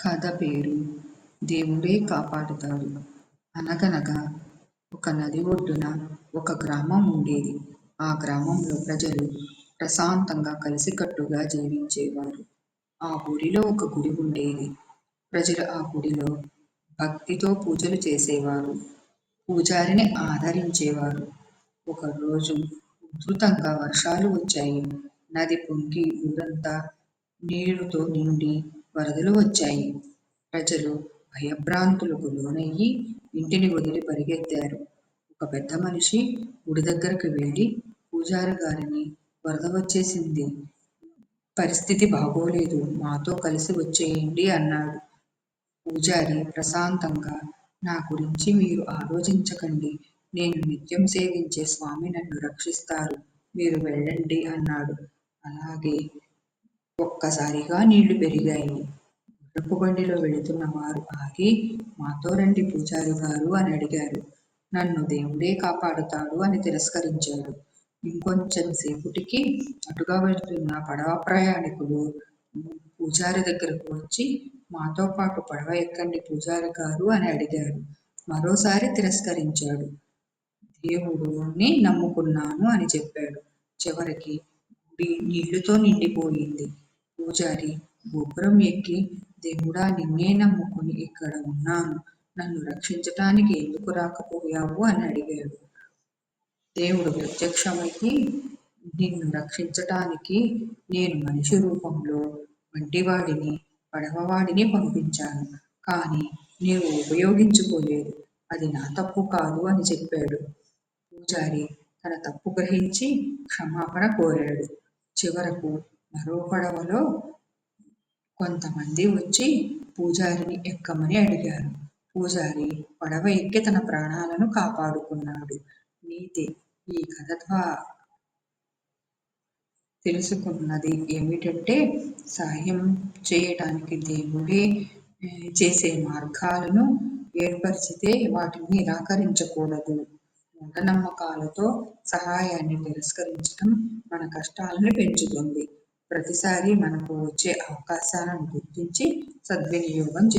కథ పేరు దేవుడే కాపాడుతాడు అనగనగా ఒక నది ఒడ్డున ఒక గ్రామం ఉండేది. ఆ గ్రామంలో ప్రజలు ప్రశాంతంగా కలిసికట్టుగా జీవించేవారు. ఆ ఊరిలో ఒక గుడి ఉండేది. ప్రజలు ఆ గుడిలో భక్తితో పూజలు చేసేవారు. పూజారిని ఆదరించేవారు. ఒకరోజు ఉధృతంగా వర్షాలు వచ్చాయి. నది పొంగి ఊరంతా నీరుతో నిండి వరదలు వచ్చాయి. ప్రజలు భయభ్రాంతులకు లోనయి ఇంటిని వదిలి పరుగెత్తారు. ఒక పెద్దమనిషి గుడి దగ్గరకు వెళ్ళి పూజారిగారిని వరద వచ్చేసింది. పరిస్థితి బాగోలేదు. మాతో కలిసి వచ్చెయ్యండి అన్నాడు. పూజారి ప్రశాంతంగా నా గురించి మీరు ఆలోచించకండి. నేను నిత్యం సేవించే స్వామి నన్ను రక్షిస్తారు. మీరు వెళ్ళండి అన్నాడు. అలాగే ఒక్కసారిగా నీళ్ళు పెరిగాయి. నడుపు బండిలో వెళుతున్న వారు ఆగి మాతో రండి పూజారిగారూ అని అడిగారు. నన్ను దేవుడే కాపాడుతాడు అని తిరస్కరించాడు. ఇంకొంచెం సేపటికి అటుగా వెళుతున్న పడవ ప్రయాణికులు పూజారి దగ్గరకు వచ్చి మాతో పాటు పడవ ఎక్కండి పూజారిగారూ అని అడిగారు. మరోసారి తిరస్కరించాడు. దేవుడుని నమ్ముకున్నాను అని చెప్పాడు. చివరికి గుడి నీళ్ళతో నిండిపోయింది. పూజారి గోపురం ఎక్కి దేవుడా నిన్నే నమ్ముకుని ఇక్కడ ఉన్నాను. నన్ను రక్షించటానికి ఎందుకు రాకపోయావు అని అడిగాడు. దేవుడు ప్రత్యక్షమయి నిన్ను రక్షించటానికి నేను మనిషి రూపంలో వంటివాడిని, పడవవాడిని పంపించాను. కానీ నీవు ఉపయోగించుకోలేదు. అది నా తప్పు కాదు అని చెప్పాడు. పూజారి తన తప్పు గ్రహించి క్షమాపణ కోరాడు. చివరకు మరో పడవలో కొంతమంది వచ్చి పూజారిని ఎక్కమని అడిగారు. పూజారి పడవ ఎక్కి తన ప్రాణాలను కాపాడుకున్నాడు. నీతి ఈ కథ ద్వారా తెలుసుకున్నది ఏమిటంటే సాయం చేయటానికి దేవుడే చేసే మార్గాలను ఏర్పరిచితే వాటిని నిరాకరించకూడదు. మూఢనమ్మకాలతో సహాయాన్ని తిరస్కరించడం మన కష్టాలను పెంచుతుంది. ప్రతిసారి మనకు వచ్చే అవకాశాలను గుర్తించి సద్వినియోగం చే